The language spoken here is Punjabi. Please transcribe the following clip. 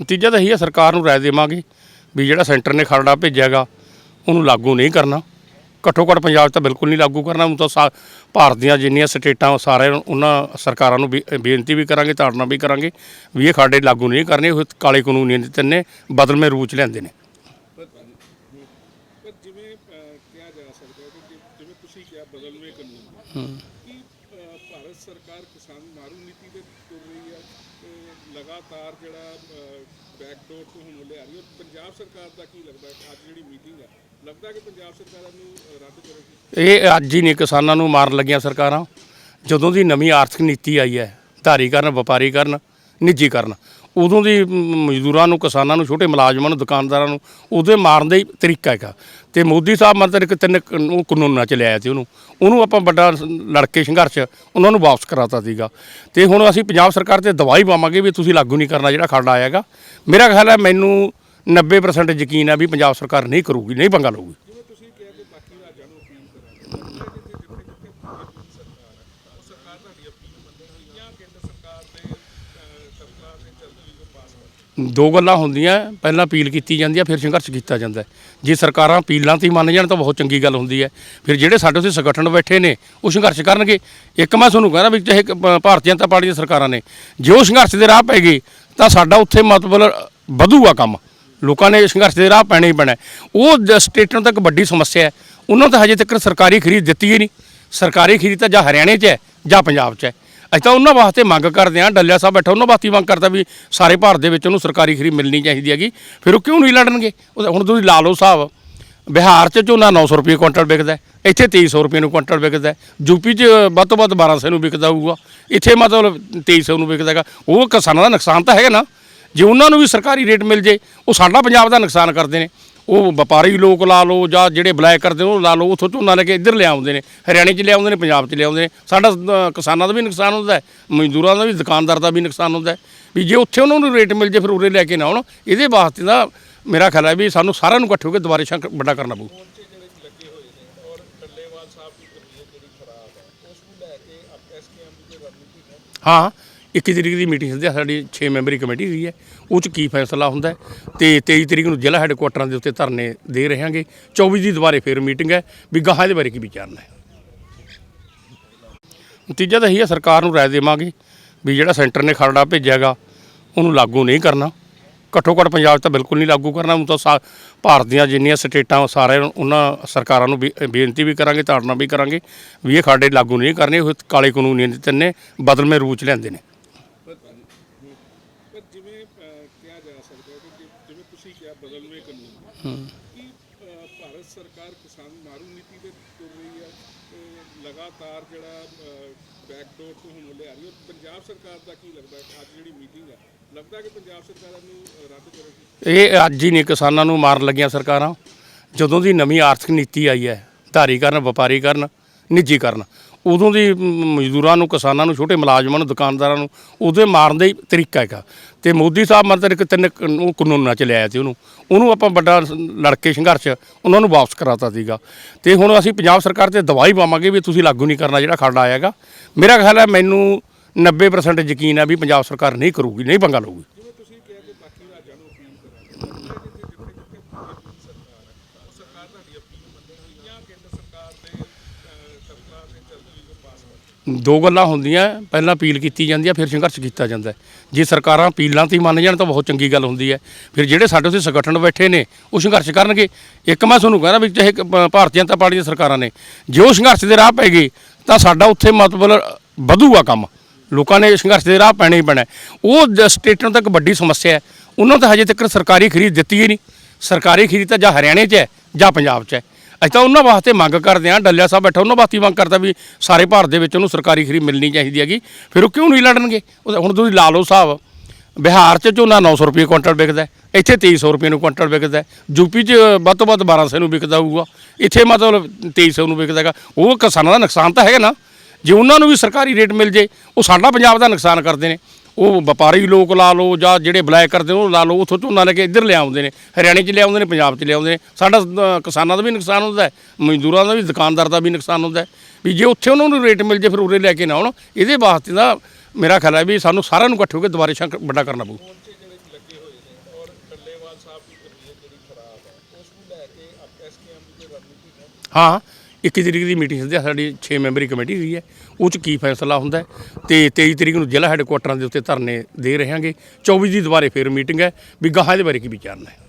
ਨਤੀਜਾ ਤਾਂ ਇਹੀ ਹੈ ਸਰਕਾਰ ਨੂੰ ਰਾਏ ਦੇਵਾਂਗੇ ਵੀ ਜਿਹੜਾ ਸੈਂਟਰ ਨੇ ਖਰੜਾ ਭੇਜਿਆਗਾ ਉਹਨੂੰ ਲਾਗੂ ਨਹੀਂ ਕਰਨਾ। ਘੱਟੋ ਘੱਟ ਪੰਜਾਬ ਤਾਂ ਬਿਲਕੁਲ ਨਹੀਂ ਲਾਗੂ ਕਰਨਾ। ਉਹ ਤਾਂ ਭਾਰਤ ਦੀਆਂ ਜਿੰਨੀਆਂ ਸਟੇਟਾਂ ਉਹ ਸਾਰੇ ਉਹਨਾਂ ਸਰਕਾਰਾਂ ਨੂੰ ਬੇਨਤੀ ਵੀ ਕਰਾਂਗੇ ਤਾੜਨਾ ਵੀ ਕਰਾਂਗੇ ਵੀ ਇਹ ਖਾਡੇ ਲਾਗੂ ਨਹੀਂ ਕਰਨੇ ਉਹ ਕਾਲੇ ਕਾਨੂੰਨ ਨੇ ਤਿੰਨੇ ਬਦਲਵੇਂ ਰੂਪ ਚ ਲਿਆਂਦੇ ਨੇ। ਪਰ ਜਿਵੇਂ ਅਹ, ਕਿਹਾ ਜਾ ਸਕਦਾ ਹੈ ਕਿ ਜਿ- ਜਿਵੇਂ ਤੁਸੀਂ ਕਿਹਾ ਬਦਲਵੇਂ ਕਾਨੂੰਨ ਕਿ ਅਹ, ਭਾਰਤ ਸਰਕਾਰ ਕਿਸਾਨ ਮਾਰੂ ਨੀਤੀ ਤੇ ਤੁਰ ਰਹੀ ਹੈ ਲਗਾਤਾਰ ਜਿਹੜਾ ਬੈਕਡੋਰ ਤੋਂ ਹੁਣ ਲਿਆ ਰਹੀ ਹੈ। ਪੰਜਾਬ ਸਰਕਾਰ ਦਾ ਕੀ ਲੱਗਦਾ ਅੱਜ ਜਿਹੜੀ ਮੀਟਿੰਗ ਹੈ, ਲੱਗਦਾ ਕਿ ਪੰਜਾਬ ਸਰਕਾਰ ਇਹਨੂੰ ਰੱਦ ਕਰੇਗੀ? ਇਹ ਅੱਜ ਹੀ ਨਹੀਂ ਕਿਸਾਨਾਂ ਨੂੰ ਮਾਰਨ ਲੱਗੀਆਂ ਸਰਕਾਰਾਂ। ਜਦੋਂ ਦੀ ਨਵੀਂ ਆਰਥਿਕ ਨੀਤੀ ਆਈ ਹੈ, ਧਾਰੀਕਰਨ, ਵਪਾਰੀਕਰਨ, ਨਿੱਜੀਕਰਨ ਉਦੋਂ ਦੀ ਮਜ਼ਦੂਰਾਂ ਨੂੰ, ਕਿਸਾਨਾਂ ਨੂੰ, ਛੋਟੇ ਮੁਲਾਜ਼ਮਾਂ ਨੂੰ, ਦੁਕਾਨਦਾਰਾਂ ਨੂੰ, ਉਹਦੇ ਮਾਰਨ ਦਾ ਹੀ ਤਰੀਕਾ ਹੈਗਾ। ਤੇ ਮੋਦੀ ਸਾਹਿਬ ਮਤਲਬ ਇੱਕ ਤਿੰਨ ਉਹ ਕਾਨੂੰਨਾਂ ਚ ਲਿਆਇਆ ਸੀ ਉਹਨੂੰ। ਉਹਨੂੰ ਆਪਾਂ ਵੱਡਾ ਸ- ਲੜ ਕੇ ਸੰਘਰਸ਼ ਉਹਨਾਂ ਨੂੰ ਵਾਪਸ ਕਰਾਤਾ ਸੀਗਾ। ਤੇ ਹੁਣ ਅਸੀਂ ਪੰਜਾਬ ਸਰਕਾਰ ਤੇ ਦਵਾਈ ਪਾਵਾਂਗੇ ਵੀ ਤੁਸੀਂ ਲਾਗੂ ਨਹੀਂ ਕਰਨਾ ਜਿਹੜਾ ਖਰੜਾ ਆਏਗਾ ਮੇਰਾ ਖਿਆਲ ਹੈ ਮੈਨੂੰ 90% ਯਕੀਨ ਹੈ ਵੀ ਪੰਜਾਬ ਸਰਕਾਰ ਨਹੀਂ ਕਰੂਗੀ, ਨਹੀਂ ਪੰਗਾ ਲਊਗੀ। ਸਰਕਾਰ ਤੁਹਾਡੀ ਅਪੀਲ ਮੰਨੇਗੀ ਜਾਂ ਕੇਂਦਰ ਸਰਕਾਰ ਦੇ ਦੋ ਗੱਲਾਂ ਹੁੰਦੀਆਂ, ਪਹਿਲਾਂ ਅਪੀਲ ਕੀਤੀ ਜਾਂਦੀ ਹੈ, ਫਿਰ ਸੰਘਰਸ਼ ਕੀਤਾ ਜਾਂਦਾ ਹੈ। ਜੇ ਸਰਕਾਰਾਂ ਅਪੀਲਾਂ ਤੇ ਹੀ ਮੰਨ ਜਾਣ ਤਾਂ ਬਹੁਤ ਚੰਗੀ ਗੱਲ ਹੁੰਦੀ ਹੈ। ਫਿਰ ਜਿਹੜੇ ਸਾਡੇ ਉੱਥੇ ਸੰਗਠਨ ਬੈਠੇ ਨੇ, ਉਹ ਸੰਘਰਸ਼ ਕਰਨਗੇ। ਇੱਕ ਮੈਂ ਤੁਹਾਨੂੰ ਕਹਿੰਦਾ ਵੀ ਚਾਹੇ ਕ- ਭਾਰਤੀ ਜਨਤਾ ਪਾਰਟੀ ਦੀਆਂ ਸਰਕਾਰਾਂ ਨੇ, ਜੇ ਉਹ ਸੰਘਰਸ਼ ਦੇ ਰਾਹ ਪੈ ਗਏ, ਤਾਂ ਸਾਡਾ ਉੱਥੇ ਮਤਲਬ ਵਧੂਗਾ ਕੰਮ। ਲੋਕਾਂ ਨੇ ਸੰਘਰਸ਼ ਦੇ ਰਾਹ ਪੈਣਾ ਹੀ ਪੈਣਾ ਹੈ। ਉਹ ਜ- ਸਟੇਟਾਂ ਤੱਕ ਵੱਡੀ ਸਮੱਸਿਆ ਹੈ। ਉਹਨਾਂ ਨੂੰ ਤਾਂ ਹਜੇ ਤੱਕ ਸਰਕਾਰੀ ਖਰੀਦ ਦਿੱਤੀ ਹੀ ਨਹੀਂ। ਸਰਕਾਰੀ ਖਰੀਦ ਤਾਂ ਜਾਂ ਹਰਿਆਣੇ 'ਚ ਹੈ ਜਾਂ ਪੰਜਾਬ 'ਚ ਹੈ। ਅਸੀਂ ਤਾਂ ਉਹਨਾਂ ਵਾਸਤੇ ਮੰਗ ਕਰਦੇ ਹਾਂ ਡੱਲਿਆ ਸਾਹਿਬ ਬੈਠਾ ਉਹਨਾਂ ਵਾਸਤੇ ਮੰਗ ਕਰਦਾ ਵੀ ਸਾਰੇ ਭਾਰਤ ਦੇ ਵਿੱਚ ਉਹਨੂੰ ਸਰਕਾਰੀ ਖਰੀਦ ਮਿਲਣੀ ਚਾਹੀਦੀ ਹੈਗੀ। ਫਿਰ ਉਹ ਕਿਉਂ ਨਹੀਂ ਲੜਨਗੇ? ਹੁਣ ਤੁਸੀਂ ਲਾ ਲਓ ਸਾਹਿਬ ਬਿਹਾਰ 'ਚ ਝੋਨਾ 900 ਰੁਪਏ ਕੁਇੰਟਲ ਵਿਕਦਾ ਹੈ, ਇੱਥੇ 2300 ਰੁਪਏ ਨੂੰ ਕੁਇੰਟਲ ਵਿਕਦਾ ਹੈ। ਯੂਪੀ 'ਚ ਵੱਧ ਤੋਂ ਵੱਧ 1200 ਨੂੰ ਵਿਕਦਾ ਹੋਊਗਾ ਇੱਥੇ ਮਤਲਬ 2300 ਨੂੰ ਵਿਕਦਾ ਹੈਗਾ। ਉਹ ਕਿਸਾਨਾਂ ਦਾ ਨੁਕਸਾਨ ਤਾਂ ਹੈਗਾ ਨਾ ਜੇ ਉਹਨਾਂ ਨੂੰ ਵੀ ਸਰਕਾਰੀ ਰੇਟ ਮਿਲ ਜੇ ਉਹ ਸਾਡਾ ਪੰਜਾਬ ਦਾ ਨੁਕਸਾਨ ਕਰਦੇ ਨੇ। ਉਹ ਵਪਾਰੀ ਲੋਕ ਲਾ ਲਓ ਜਾਂ ਜਿਹੜੇ ਬਲੈਕ ਕਰਦੇ ਉਹ ਲਾ ਲਓ ਉੱਥੋਂ ਝੋਨਾ ਲੈ ਕੇ ਇੱਧਰ ਲਿਆਉਂਦੇ ਨੇ ਹਰਿਆਣੇ 'ਚ ਲਿਆਉਂਦੇ ਨੇ ਪੰਜਾਬ 'ਚ ਲਿਆਉਂਦੇ ਨੇ। ਸਾਡਾ ਅ, ਕਿਸਾਨਾਂ ਦਾ ਵੀ ਨੁਕਸਾਨ ਹੁੰਦਾ ਹੈ ਮਜ਼ਦੂਰਾਂ ਦਾ ਵੀ ਦੁਕਾਨਦਾਰ ਦਾ ਵੀ ਨੁਕਸਾਨ ਹੁੰਦਾ ਹੈ। ਵੀ ਜੇ ਉੱਥੇ ਉਹਨਾਂ ਨੂੰ ਰੇਟ ਮਿਲ ਜੇ ਫਿਰ ਉਰੇ ਲੈ ਕੇ ਨਾ ਆਉਣ। ਇਹਦੇ ਵਾਸਤੇ ਦਾ ਮੇਰਾ ਖਿਆਲ ਹੈ ਵੀ ਸਾਨੂੰ ਸਾਰਿਆਂ ਨੂੰ ਇਕੱਠੇ ਹੋ ਕੇ ਦੁਬਾਰੇ ਸ਼ੰਕ ਵੱਡਾ ਕਰਨਾ ਪਊ। ਮੋਰਚੇ ਜਿਹੜੇ ਲੱਗੇ ਹੋਏ ਨੇ ਔਰ ਡੱਲੇਵਾਲ ਸਾਹਿਬ ਦੀ ਤਬੀਅਤ ਜਿਹੜੀ ਖਰਾਬ ਹੈ ਉਸ ਨੂੰ ਲੈ ਕੇ ਐਸਕੇਐਮ ਦੀ ਕੋਈ ਰਣਨੀਤੀ ਹੈ ਹਾਂ। 21 ਤਰੀਕ ਦੀ ਮੀਟਿੰਗ ਹੁੰਦੀ ਹੈ ਸਾਡੀ 6 ਮੈਂਬਰੀ ਕਮੇਟੀ ਹੋਈ ਹੈ ਉਹ ਚ ਕੀ ਫੈਸਲਾ ਹੁੰਦਾ ਹੈ? ਤੇ 23 ਤਰੀਕ ਨੂੰ ਜ਼ਿਲ੍ਹਾ ਹੈੱਡਕੁਆਟਰਾਂ ਦੇ ਉੱਤੇ ਧਰਨੇ ਦੇ ਰਹਾਂਗੇ। 24 ਦੀ ਦੁਬਾਰੇ ਫੇਰ ਮੀਟਿੰਗ ਹੈ ਵੀ ਗਾਹਾਂ ਦੇ ਬਾਰੇ ਕੀ ਵਿਚਾਰਨਾ ਹੈ ਨਤੀਜਾ ਤਾਂ ਇਹੀ ਹੈ ਸਰਕਾਰ ਨੂੰ ਰਾਏ ਦੇਵਾਂਗੇ ਵੀ ਜਿਹੜਾ ਸੈਂਟਰ ਨੇ ਖਰੜਾ ਭੇਜਿਆਗਾ ਉਹਨੂੰ ਲਾਗੂ ਨਹੀਂ ਕਰਨਾ। ਘੱਟੋ ਘੱਟ ਪੰਜਾਬ 'ਚ ਤਾਂ ਬਿਲਕੁਲ ਨਹੀਂ ਲਾਗੂ ਕਰਨਾ। ਉਹ ਤਾਂ ਸਾ- ਭਾਰਤ ਦੀਆਂ ਜਿੰਨੀਆਂ ਸਟੇਟਾਂ ਉਹ ਸਾਰੇ ਉਹਨਾਂ ਸਰਕਾਰਾਂ ਨੂੰ ਬੇ- ਬੇਨਤੀ ਵੀ ਕਰਾਂਗੇ ਤਾੜਨਾ ਵੀ ਕਰਾਂਗੇ ਵੀ ਇਹ ਖਾਡੇ ਲਾਗੂ ਨਹੀਂ ਕਰਨੇ। ਉਹ ਕਾਲੇ ਕਾਨੂੰਨ ਨੇ ਤਿੰਨੇ ਬਦਲਵੇਂ ਰੂਪ ਚ ਲਿਆਂਦੇ ਨੇ। ਪਰ ਜਿਵੇਂ ਅਹ, ਕਿਹਾ ਜਾ ਸਕਦਾ ਹੈ ਕਿ ਜਿ- ਜਿਵੇਂ ਤੁਸੀਂ ਕਿਹਾ ਬਦਲਵੇਂ ਕਾਨੂੰਨ। ਕਿ ਅਹ, ਭਾਰਤ ਸਰਕਾਰ ਕਿਸਾਨ ਮਾਰੂ ਨੀਤੀ ਤੇ ਤੁਰ ਰਹੀ ਹੈ? ਤੇ ਲਗਾਤਾਰ ਜਿਹੜਾ ਬੈਕਡੋਰ ਤੋਂ ਹੁਣ ਲਿਆ ਰਹੀ ਹੈ। ਪੰਜਾਬ ਸਰਕਾਰ ਦਾ ਕੀ ਲੱਗਦਾ ਹੈ ਅੱਜ ਜਿਹੜੀ ਮੀਟਿੰਗ ਹੈ ਲੱਗਦਾ ਕਿ ਪੰਜਾਬ ਸਰਕਾਰ ਇਹਨੂੰ ਅਹ, ਰੱਦ ਕਰੇਗੀ? ਇਹ ਅੱਜ ਹੀ ਨਹੀਂ ਕਿਸਾਨਾਂ ਨੂੰ ਮਾਰਨ ਲੱਗੀਆਂ ਸਰਕਾਰਾਂ। ਜਦੋਂ ਦੀ ਨਵੀਂ ਆਰਥਿਕ ਨੀਤੀ ਆਈ ਹੈ ਧਾਰੀਕਰਨ ਵਪਾਰੀਕਰਨ ਨਿੱਜੀਕਰਨ ਉਦੋਂ ਦੀ ਮਜ਼ਦੂਰਾਂ ਨੂੰ, ਕਿਸਾਨਾਂ ਨੂੰ, ਛੋਟੇ ਮੁਲਾਜ਼ਮਾਂ ਨੂੰ, ਦੁਕਾਨਦਾਰਾਂ ਨੂੰ, ਉਹਦੇ ਮਾਰਨ ਦਾ ਹੀ ਤਰੀਕਾ ਹੈਗਾ। ਤੇ ਮੋਦੀ ਸਾਹਿਬ ਮੰਤਰ ਇੱਕ ਤਿੰਨ ਉਹ ਕਾਨੂੰਨਾਂ ਚ ਲਿਆਇਆ ਸੀ ਉਹਨੂੰ। ਉਹਨੂੰ ਆਪਾਂ ਵੱਡਾ ਸ- ਲੜ ਕੇ ਸੰਘਰਸ਼ ਉਹਨਾਂ ਨੂੰ ਵਾਪਸ ਕਰਾਤਾ ਸੀਗਾ। ਤੇ ਹੁਣ ਅਸੀਂ ਪੰਜਾਬ ਸਰਕਾਰ ਤੇ ਦਵਾਈ ਪਾਵਾਂਗੇ ਵੀ ਤੁਸੀਂ ਲਾਗੂ ਨਹੀਂ ਕਰਨਾ ਜਿਹੜਾ ਖਰੜਾ ਆਏਗਾ ਮੇਰਾ ਖਿਆਲ ਹੈ ਮੈਨੂੰ 90% ਯਕੀਨ ਹੈ ਵੀ ਪੰਜਾਬ ਸਰਕਾਰ ਨਹੀਂ ਕਰੂਗੀ, ਨਹੀਂ ਪੰਗਾ ਲਊਗੀ ਜਿਵੇਂ ਤੁਸੀਂ ਕਿਹਾ ਕਿ ਬਾਕੀ ਰਾਜਾਂ ਨੂੰ ਅਪੀਲ ਕਰਾਂਗੇ ਲੱਗਦਾ ਕਿ ਜਿੱਥੇ ਜਿੱਥੇ ਬੀਜੇਪੀ ਦੀ ਸਰਕਾਰ ਹੈ ਉਹ ਸਰਕਾਰ ਤੁਹਾਡੀ ਅਪੀਲ ਮੰਨੇਗੀ ਜਾਂ ਕੇਂਦਰ ਸਰਕਾਰ ਦੋ ਗੱਲਾਂ ਹੁੰਦੀਆਂ, ਪਹਿਲਾਂ ਅਪੀਲ ਕੀਤੀ ਜਾਂਦੀ ਹੈ ਫਿਰ ਸੰਘਰਸ਼ ਕੀਤਾ ਜਾਂਦਾ ਹੈ। ਜੇ ਸਰਕਾਰਾਂ ਅਪੀਲਾਂ ਤੇ ਹੀ ਮੰਨ ਜਾਣ ਤਾਂ ਬਹੁਤ ਚੰਗੀ ਗੱਲ ਹੁੰਦੀ ਹੈ। ਫਿਰ ਜਿਹੜੇ ਸਾਡੇ ਉੱਥੇ ਸੰਗਠਨ ਬੈਠੇ ਨੇ, ਉਹ ਸੰਘਰਸ਼ ਕਰਨਗੇ। ਇੱਕ ਮੈਂ ਤੁਹਾਨੂੰ ਕਹਿੰਦਾ ਵੀ ਚਾਹੇ ਕ- ਭਾਰਤੀ ਜਨਤਾ ਪਾਰਟੀ ਦੀਆਂ ਸਰਕਾਰਾਂ ਨੇ, ਜੇ ਉਹ ਸੰਘਰਸ਼ ਦੇ ਰਾਹ ਪੈ ਗਏ, ਤਾਂ ਸਾਡਾ ਉੱਥੇ ਮਤਲਬ ਵਧੂਗਾ ਕੰਮ। ਲੋਕਾਂ ਨੇ ਸੰਘਰਸ਼ ਦੇ ਰਾਹ ਪੈਣਾ ਹੀ ਪੈਣਾ ਹੈ। ਉਹ ਜ- ਸਟੇਟਾਂ ਤੱਕ ਵੱਡੀ ਸਮੱਸਿਆ ਹੈ। ਉਹਨਾਂ ਨੂੰ ਤਾਂ ਹਜੇ ਤੱਕ ਸਰਕਾਰੀ ਖਰੀਦ ਦਿੱਤੀ ਹੀ ਨਹੀਂ। ਸਰਕਾਰੀ ਖਰੀਦ ਤਾਂ ਜਾਂ ਹਰਿਆਣੇ 'ਚ ਹੈ ਜਾਂ ਪੰਜਾਬ 'ਚ ਹੈ। ਅਸੀਂ ਤਾਂ ਉਹਨਾਂ ਵਾਸਤੇ ਮੰਗ ਕਰਦੇ ਹਾਂ ਡੱਲਿਆ ਸਾਹਿਬ ਬੈਠਾ ਉਹਨਾਂ ਵਾਸਤੇ ਮੰਗ ਕਰਦਾ ਵੀ ਸਾਰੇ ਭਾਰਤ ਦੇ ਵਿੱਚ ਉਹਨੂੰ ਸਰਕਾਰੀ ਖਰੀਦ ਮਿਲਣੀ ਚਾਹੀਦੀ ਹੈਗੀ। ਫਿਰ ਉਹ ਕਿਉਂ ਨਹੀਂ ਲੜਨਗੇ? ਹੁਣ ਤੁਸੀਂ ਲਾ ਲਓ ਸਾਹਿਬ ਬਿਹਾਰ 'ਚ ਝੋਨਾ 900 ਰੁਪਏ ਕੁਇੰਟਲ ਵਿਕਦਾ ਹੈ, ਇੱਥੇ 2300 ਰੁਪਏ ਨੂੰ ਕੁਇੰਟਲ ਵਿਕਦਾ ਹੈ। ਯੂਪੀ 'ਚ ਵੱਧ ਤੋਂ ਵੱਧ 1200 ਨੂੰ ਵਿਕਦਾ ਹੋਊਗਾ ਇੱਥੇ ਮਤਲਬ 2300 ਨੂੰ ਵਿਕਦਾ ਹੈਗਾ। ਉਹ ਕਿਸਾਨਾਂ ਦਾ ਨੁਕਸਾਨ ਤਾਂ ਹੈਗਾ ਨਾ ਜੇ ਉਹਨਾਂ ਨੂੰ ਵੀ ਸਰਕਾਰੀ ਰੇਟ ਮਿਲ ਜੇ ਉਹ ਸਾਡਾ ਪੰਜਾਬ ਦਾ ਨੁਕਸਾਨ ਕਰਦੇ ਨੇ। ਉਹ ਵਪਾਰੀ ਲੋਕ ਲਾ ਲਓ ਜਾਂ ਜਿਹੜੇ ਬਲੈਕ ਕਰਦੇ ਉਹ ਲਾ ਲਓ ਉੱਥੋਂ ਝੋਨਾ ਲੈ ਕੇ ਇੱਧਰ ਲਿਆਉਂਦੇ ਨੇ ਹਰਿਆਣੇ 'ਚ ਲਿਆਉਂਦੇ ਨੇ ਪੰਜਾਬ 'ਚ ਲਿਆਉਂਦੇ ਨੇ। ਸਾਡਾ ਅ, ਕਿਸਾਨਾਂ ਦਾ ਵੀ ਨੁਕਸਾਨ ਹੁੰਦਾ ਹੈ ਮਜ਼ਦੂਰਾਂ ਦਾ ਵੀ ਦੁਕਾਨਦਾਰ ਦਾ ਵੀ ਨੁਕਸਾਨ ਹੁੰਦਾ ਹੈ। ਵੀ ਜੇ ਉੱਥੇ ਉਹਨਾਂ ਨੂੰ ਰੇਟ ਮਿਲ ਜੇ ਫਿਰ ਉਰੇ ਲੈ ਕੇ ਨਾ ਆਉਣ। ਇਹਦੇ ਵਾਸਤੇ ਦਾ ਮੇਰਾ ਖਿਆਲ ਹੈ ਵੀ ਸਾਨੂੰ ਸਾਰਿਆਂ ਨੂੰ ਇਕੱਠੇ ਹੋ ਕੇ ਦੁਬਾਰੇ ਸ਼ੰਕ ਵੱਡਾ ਕਰਨਾ ਪਊ। ਹਾਂ 21 ਤਰੀਕ ਦੀ ਮੀਟਿੰਗ ਹੁੰਦੀ ਹੈ, ਸਾਡੀ 6 ਮੈਂਬਰੀ ਕਮੇਟੀ ਹੋਈ ਹੈ, ਉਹ ਚ ਕੀ ਫੈਸਲਾ ਹੁੰਦਾ ਹੈ? ਤੇ 23 ਤਰੀਕ ਨੂੰ ਜ਼ਿਲ੍ਹਾ ਹੈੱਡਕੁਆਟਰਾਂ ਦੇ ਉੱਤੇ ਧਰਨੇ ਦੇ ਰਹਾਂਗੇ 24 ਦੀ ਦੁਬਾਰੇ ਫੇਰ ਮੀਟਿੰਗ ਹੈ, ਵੀ ਗਾਹਾਂ ਦੇ ਬਾਰੇ ਕੀ ਵਿਚਾਰਨਾ ਹੈ